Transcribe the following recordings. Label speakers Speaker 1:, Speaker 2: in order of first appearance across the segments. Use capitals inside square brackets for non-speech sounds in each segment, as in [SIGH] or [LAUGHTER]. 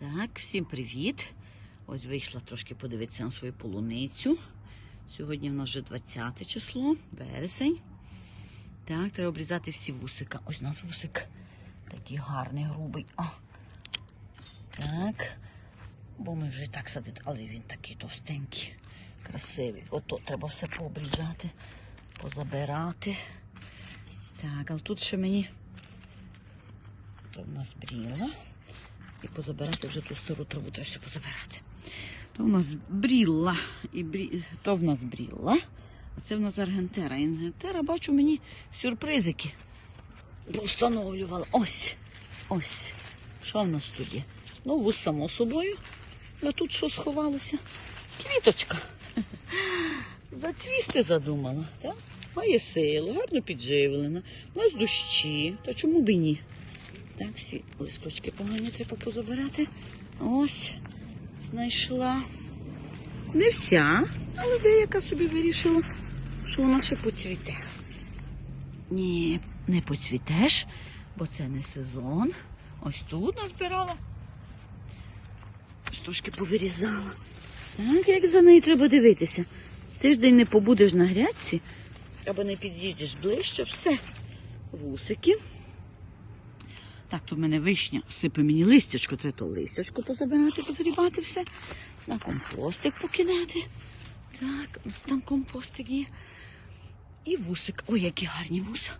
Speaker 1: Так, всім привіт. Ось вийшла трошки подивитися на свою полуницю. Сьогодні в нас вже 20 число, вересень. Так, треба обрізати всі вусика. Ось у нас вусик. Такий гарний, грубий. О. Так. Бо ми вже і так садили, але він такий товстенький, красивий. Ото треба все пообрізати, позабирати. Так, але тут ще мені то в нас бріла. І позабирати вже ту стару траву треба все позабирати. То в нас брілла, і брі... то в нас брілла, а це в нас аргентера. І аргентера, бачу, мені сюрпризики встановлювала. Ось, ось. Що в нас тут є? Ну, вус само собою. А тут що сховалося? Квіточка. [LAUGHS] Зацвісти задумала, так? Має силу, гарно підживлена. У нас дощі, то чому б і ні? Так, всі листочки погані треба позабирати. Ось, знайшла. Не вся, але деяка собі вирішила, що вона ще поцвіте. Ні, не поцвітеш, бо це не сезон. Ось тут назбирала. Трошки повирізала. Так, як за нею треба дивитися. Тиждень не побудеш на грядці, або не під'їдеш ближче, все. Вусики. Так, то в мене вишня сипе мені листячко, треба то листячко позабирати, позрібати все. На компостик покидати. Так, там компостик є. І вусик. Ой, які гарні вуса.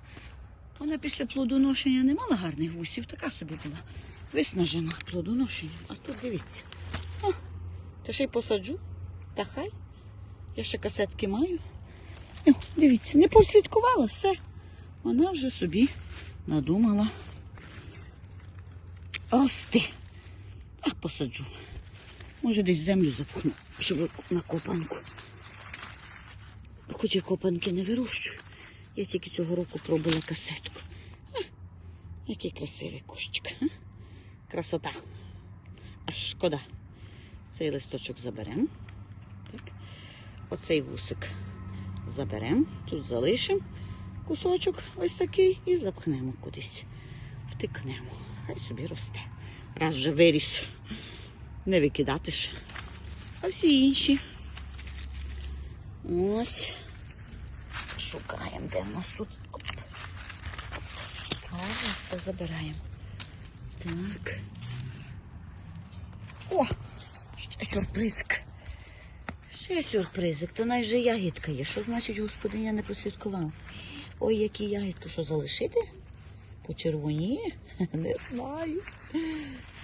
Speaker 1: Вона після плодоношення не мала гарних вусів, така собі була виснажена плодоношення. А тут дивіться. О, та ще й посаджу. Та хай. Я ще касетки маю. О, дивіться, не послідкувала все. Вона вже собі надумала рости. А посаджу. Може десь землю запхну, щоб на копанку. Хоч я копанки не вирощую. Я тільки цього року пробувала касетку. А, який красивий кущик. А? Красота. Аж шкода. Цей листочок заберемо. Оцей вусик заберемо. Тут залишимо кусочок ось такий і запхнемо кудись. Втикнемо. Хай собі росте. Раз вже виріс. Не викидати ж. А всі інші. Ось. Шукаємо, де в нас тут. Все забираємо. Так. О! Ще сюрпризик. Ще сюрпризик. То навіть же ягідка є. Що значить господиня не послідкувала? Ой, які ягідки, що залишити? Почервоніє? [LAUGHS] Не знаю.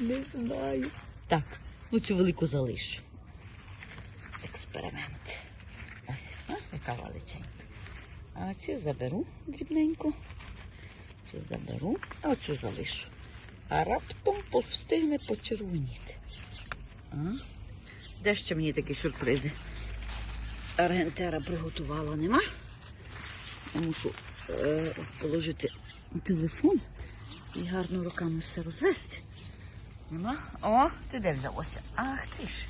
Speaker 1: Не знаю. Так, ну цю велику залишу. Експеримент. Ось, а, яка величенька. А ці заберу дрібненько. Цю заберу, а оцю залишу. А раптом повстигне почервоніти. А? Де ще мені такі сюрпризи? Аргентера приготувала, нема? Я мушу е, положити телефон і гарно руками все розвести. Нема? О, ти де взялося? Ах ти ж.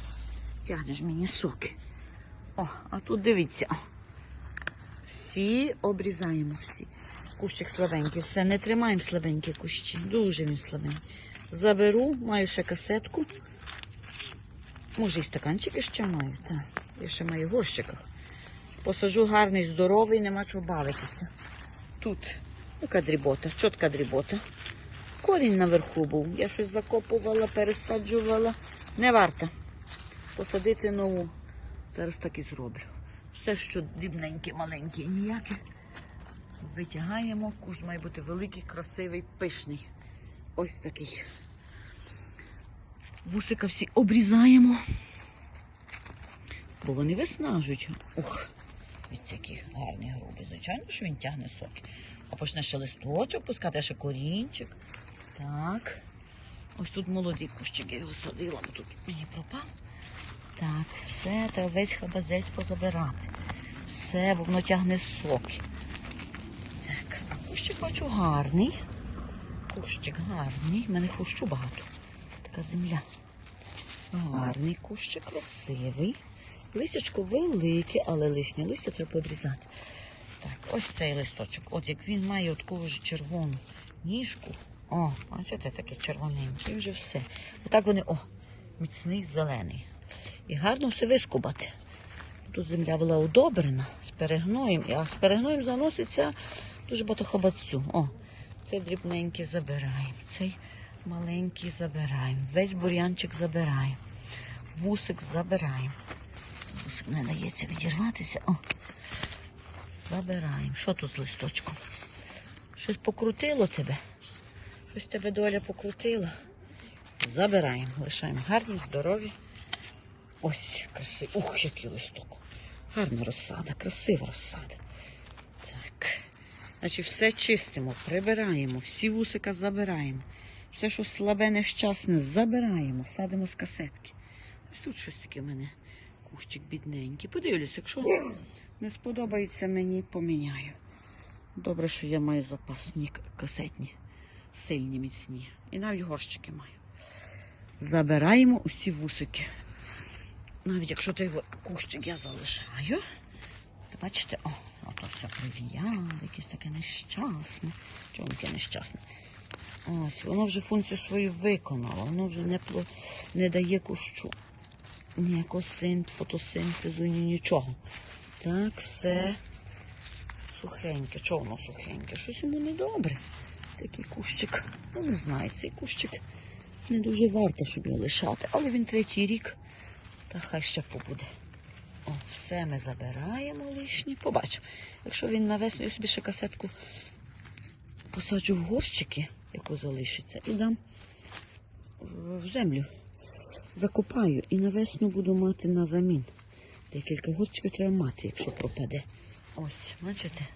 Speaker 1: Тягнеш мені соки. О, а тут дивіться. Всі обрізаємо всі. Кущик слабенький. Все, не тримаємо слабенькі кущі. Дуже він слабенький. Заберу, маю ще касетку. Може і стаканчики ще маю. Так. Я ще маю в горщиках. Посажу гарний, здоровий, нема чого бавитися. Тут яка дрібота, чотка дрібота. Корінь наверху був. Я щось закопувала, пересаджувала. Не варто. Посадити нову. Зараз так і зроблю. Все, що дрібненьке, маленьке, ніяке. Витягаємо. Кущ має бути великий, красивий, пишний. Ось такий. Вусика всі обрізаємо. Бо вони виснажують. Ух, від які гарні груби. Звичайно, що він тягне соки. А почне ще листочок пускати, а ще корінчик. Так. Ось тут молоді кущики я його садила, бо тут мені пропав. Так, все, треба весь хабазець позабирати. Все, бо воно тягне соки. Так, а кущик бачу гарний. Кущик гарний. У мене кущу багато. Така земля. Гарний кущик, красивий. Листячко велике, але лишнє листя треба обрізати. Так, ось цей листочок. От як він має таку ж червону ніжку. О, бачите, таке червоненьке, вже все. Отак вони, о, міцний зелений. І гарно все вискубати. Тут земля була удобрена з перегноєм, а з перегноєм заноситься дуже багато хабацю. О, цей дрібненький забираємо, цей маленький забираємо, весь бур'янчик забираємо, вусик забираємо. Не дається відірватися. О, забираємо. Що тут з листочком? Щось покрутило тебе? Щось тебе доля покрутила. Забираємо, лишаємо гарні, здорові. Ось, красивий. Ух, який листок. Гарна розсада, красива розсада. Так. Значить, все чистимо, прибираємо, всі вусика забираємо. Все, що слабе, нещасне, забираємо, садимо з касетки. Ось тут щось таке в мене кущик бідненький. Подивлюсь, якщо не сподобається мені, поміняю. Добре, що я маю запасні касетні, сильні, міцні. І навіть горщики маю. Забираємо усі вусики. Навіть якщо той кущик я залишаю, то бачите, о, ото все привіяло, якесь таке нещасне. Чому таке нещасне? Ось, воно вже функцію свою виконало, воно вже не, не дає кущу. Ніякого син, фотосинтезу, ні нічого. Так, все сухеньке. Чого воно сухеньке? Щось йому недобре. Такий кущик. Ну, не знаю, цей кущик не дуже варто, щоб його лишати, але він третій рік, та хай ще побуде. О, все ми забираємо лишнє. Побачимо. Якщо він навесну, я собі ще касетку посаджу в горщики, яку залишиться, і дам в землю. Закопаю і на весну буду мати на замін. Декілька горщиків треба мати, якщо пропаде. Ось, бачите,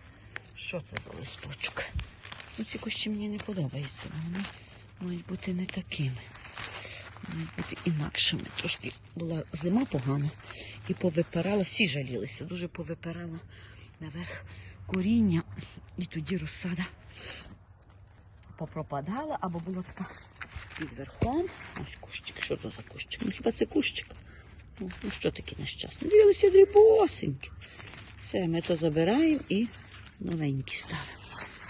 Speaker 1: що це за листочок? Ну, ці кущі мені не подобаються. Вони мають бути не такими. Мають бути інакшими. Трошки була зима погана і повипирала, всі жалілися, дуже повипирала наверх коріння, і тоді розсада попропадала, або була така під верхом. Ось кущик. Що це за кущик? Ну хіба це кущик? Ну, ну що таке нещасне? Дивилися дрібосенькі. Все, ми то забираємо і новенькі ставимо.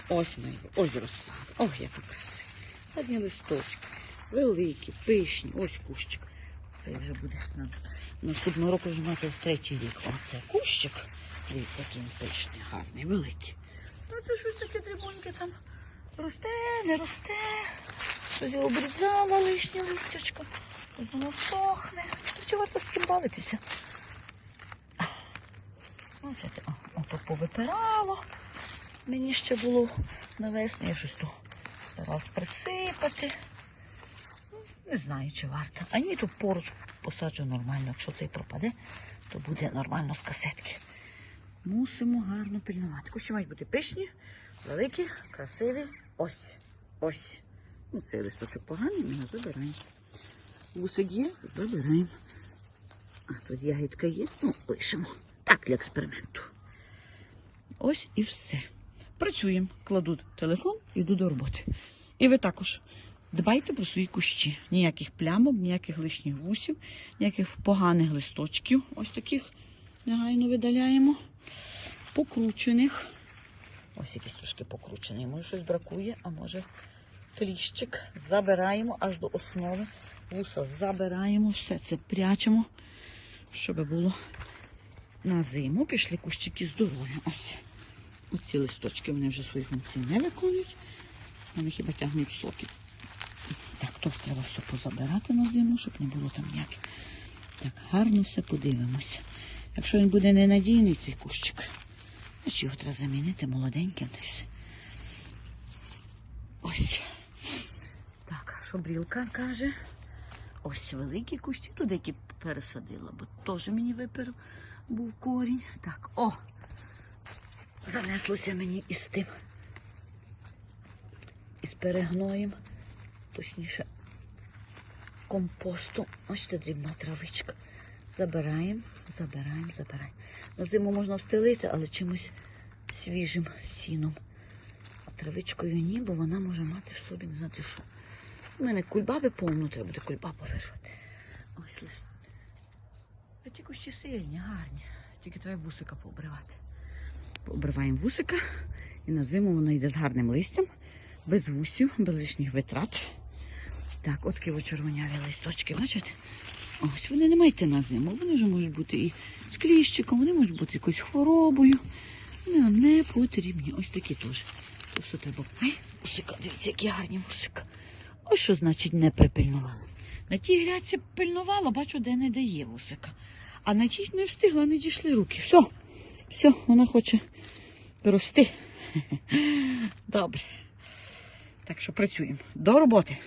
Speaker 1: Ось ми, ось розсада. Ох, як красиво. Одні листочки. Великі, пишні, ось кущик. Це вже буде на- наступного року вже може третій рік. Оце кущик. Дивіться, який він пишний, гарний, великий. Ну це щось таке дрібоньке там росте, не росте. Щось обрізала лишнє листячко. Воно сохне. Чи варто з цим бавитися? Це, ото повипирало. Мені ще було навесні, я щось тут старалась присипати. Ну, Не знаю, чи варто. А ні, тут поруч посаджу нормально. Якщо цей пропаде, то буде нормально з касетки. Мусимо гарно пильнувати. Кущі мають бути пишні, великі, красиві. Ось. Ось. Ну, цей листочок поганий, ми його забираємо. Вусик є, забираємо. А тут ягідка є, ну, лишимо. Так, для експерименту. Ось і все. Працюємо, кладу телефон, іду до роботи. І ви також дбайте про свої кущі. Ніяких плямок, ніяких лишніх вусів, ніяких поганих листочків. Ось таких негайно видаляємо. Покручених. Ось якийсь трошки покручений. Може щось бракує, а може кліщик. Забираємо аж до основи. Вуса забираємо, все це прячемо, щоб було на зиму. Пішли кущики здорові. Ось. Оці листочки вони вже свої функції не виконують. Вони хіба тягнуть соки. Так, то треба все позабирати на зиму, щоб не було там ніяких. Так, гарно все подивимося. Якщо він буде ненадійний, цей кущик, значить його треба замінити молоденьким все. Ось. Так, що брілка каже. Ось великі кущі, туди які пересадила, бо теж мені випер був корінь. Так, о! Занеслося мені із тим. Із перегноєм. Точніше, компосту. Ось це дрібна травичка. Забираємо, забираємо, забираємо. На зиму можна встелити, але чимось свіжим сіном. А травичкою ні, бо вона може мати в собі не знати що. У мене кульбаби повно, треба буде кульбабу вирвати. Ось. А ті кущі сильні, гарні. Тільки треба вусика пообривати. Пообриваємо вусика і на зиму вона йде з гарним листям, без вусів, без лишніх витрат. Так, от такі червоняві листочки, бачите? Ось вони не мають на зиму. Вони вже можуть бути і з кліщиком, вони можуть бути якоюсь хворобою. Вони нам не потрібні. Ось такі теж. Все треба. Ай, усика, дивіться, які гарні вусика. Ось що значить не припильнувала. На тій грядці пильнувала, бачу, де не дає вусика. А на тій не встигла, не дійшли руки. Все, все, вона хоче рости. [LAUGHS] Добре. Так що працюємо. До роботи.